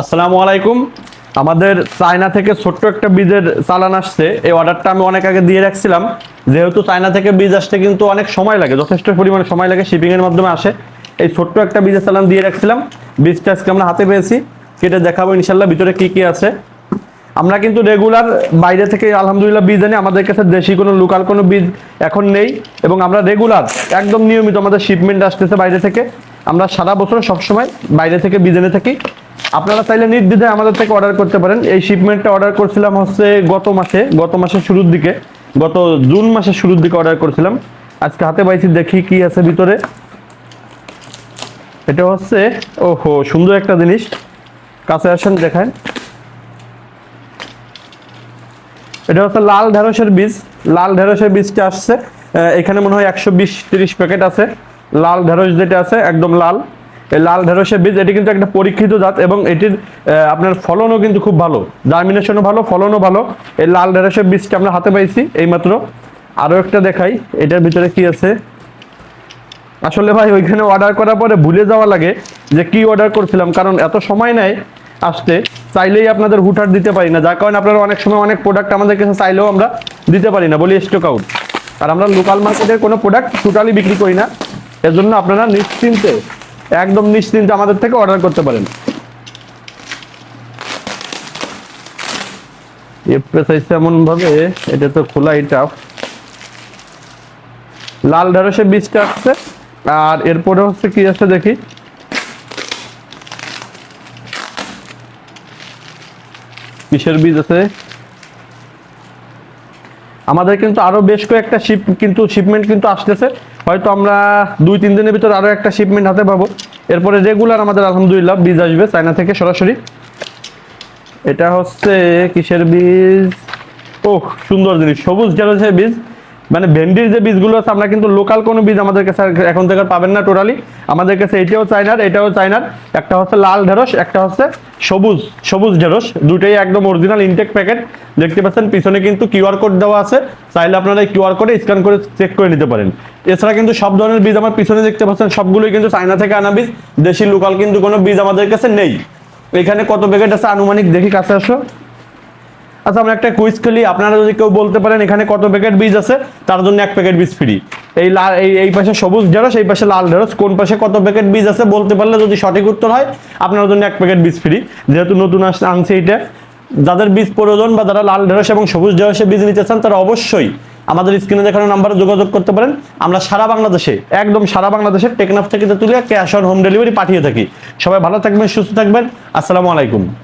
আসসালামু আলাইকুম। আমাদের চায়না থেকে ছোট্ট একটা বীজের চালান আসছে। এই অর্ডারটা আমি অনেক আগে দিয়ে রাখছিলাম। যেহেতু চায়না থেকে বীজ আসতে কিন্তু অনেক সময় লাগে, যথেষ্ট পরিমাণে সময় লাগে শিপিং এর মাধ্যমে আসে। এই ছোট্ট একটা বীজের চালান দিয়ে রাখছিলাম। বীজটা আজকে আমরা হাতে পেয়েছি। কেটে দেখাবো ইনশাল্লাহ ভিতরে কি কি আছে। আমরা কিন্তু রেগুলার বাইরে থেকে আলহামদুলিল্লাহ বীজ আনি আমাদের কাছে দেশি কোনো, লোকাল কোনো বীজ এখন নেই। এবং আমরা রেগুলার, একদম নিয়মিত আমাদের শিপমেন্ট আসতেছে বাইরে থেকে। আমরা সারা বছর সবসময় বাইরে থেকে বীজ এনে থাকি। আপনারা চাইলে নির্দ্বিধায় আমাদের থেকে অর্ডার করতে পারেন। এই শিপমেন্টটা অর্ডার করছিলাম হচ্ছে গত মাসে, গত মাসের শুরুর দিকে, গত জুন মাসের শুরুর দিকে অর্ডার করছিলাম। আজকে হাতে পাইছি, দেখি কি আছে ভিতরে। এটা হচ্ছে, ওহো, সুন্দর একটা জিনিস। কাছে আসেন দেখায় এটা হচ্ছে লাল ঢেঁড়সের বীজ। লাল ঢেঁড়সের বীজটা আসছে এখানে মনে হয় একশো বিশ, তিরিশ প্যাকেট আছে। লাল ঢেঁড়স যেটা আছে, একদম লাল। এই লাল ঢেঁড়সের বীজ, এটি কিন্তু একটা পরীক্ষিত জাত এবং এটির আপনার ফলনও কিন্তু খুব ভালো জার্মিনেশনও ভালো, ফলনও ভালো। এই লাল ঢেঁড়সের বীজটা আমরা হাতে পাইছি এইমাত্র। আরও একটা দেখাই, এটার ভিতরে কি আছে? আসলে ভাই, ওইখানে অর্ডার করার পরে ভুলে যাওয়া লাগে যে কি অর্ডার করছিলাম, কারণ এত সময় নেয় আসতে, চাইলেই আপনাদের হুটার দিতে পারি না, যার কারণে আপনারা অনেক সময় অনেক প্রোডাক্ট আমাদের কাছে চাইলেও আমরা দিতে পারি না, বলি স্টক আউট আর আমরা লোকাল মার্কেটের কোনো প্রোডাক্ট টোটালি বিক্রি করি না। এর জন্য আপনারা নিশ্চিন্তে, একদম নিশ্চিন্তে আমাদের থেকে অর্ডার করতে পারেন। এমন ভাবে এটা তো খোলাই টাফ লাল ঢেঁড়সের বীজটা আসছে, আর এরপরে হচ্ছে কি আছে দেখি? কিসের বীজ আছে? আমাদের কিন্তু আরও বেশ কয়েকটা শিপ কিন্তু শিপমেন্ট কিন্তু আসতেছে। হয়তো আমরা দুই, তিন দিনের ভিতর আরও একটা শিপমেন্ট হাতে পাবো। এরপরে রেগুলার আমাদের আলহামদুলিল্লাহ বীজ আসবে চায়না থেকে সরাসরি। এটা হচ্ছে কিসের বীজ? ও সুন্দর জিনিস, সবুজ ঢেঁড়সের বীজ। মানে ভেন্ডির যে বীজগুলো আছে, আমরা কিন্তু লোকাল কোনো বীজ আমাদের কাছে এখন থেকে পাবেন না টোটালি আমাদের কাছে এটাও চায়নার এটাও চায়নার। একটা হচ্ছে লাল ঢেঁড়স, একটা হচ্ছে সবুজ সবুজ ঢেঁড়স। দুটোই একদম অরিজিনাল ইনটেক প্যাকেট দেখতে পাচ্ছেন, পিছনে কিন্তু কিউআর কোড দেওয়া আছে। চাইলে আপনারা এই কিউআর কোডে স্ক্যান করে চেক করে নিতে পারেন। এছাড়া কিন্তু সব ধরনের বীজ আমার পিছনে দেখতে পাচ্ছেন, সবগুলোই কিন্তু চায়না থেকে আনা বীজ। দেশি লোকাল কিন্তু কোনো বীজ আমাদের কাছে নেই। এখানে কত প্যাকেট আছে, আনুমানিক দেখি, কাছে আসো। আচ্ছা আমরা একটা কুইজ খেলি। আপনারা যদি কেউ বলতে পারেন এখানে কত প্যাকেট বীজ আছে, তার জন্য এক প্যাকেট বীজ ফ্রি এই লাল, এই এই পাশে সবুজ ঢেঁড়স, এই পাশে লাল ঢেঁড়স। কোন পাশে কত প্যাকেট বীজ আছে বলতে পারলে যদি সঠিক উত্তর হয়, আপনার জন্য এক প্যাকেট বীজ ফ্রি যেহেতু নতুন আস- আনছে এইটা। যাদের বীজ প্রয়োজন বা যারা লাল ঢেঁড়স এবং সবুজ ঢেঁড়সে বীজ নিতে চান, তারা অবশ্যই আমাদের স্ক্রিনে দেখানো নাম্বারে যোগাযোগ করতে পারেন। আমরা সারা বাংলাদেশে, একদম সারা বাংলাদেশে টেকনাফ থেকে তুলে ক্যাশ অন হোম ডেলিভারি পাঠিয়ে থাকি। সবাই ভালো থাকবেন, সুস্থ থাকবেন। আসসালামু আলাইকুম।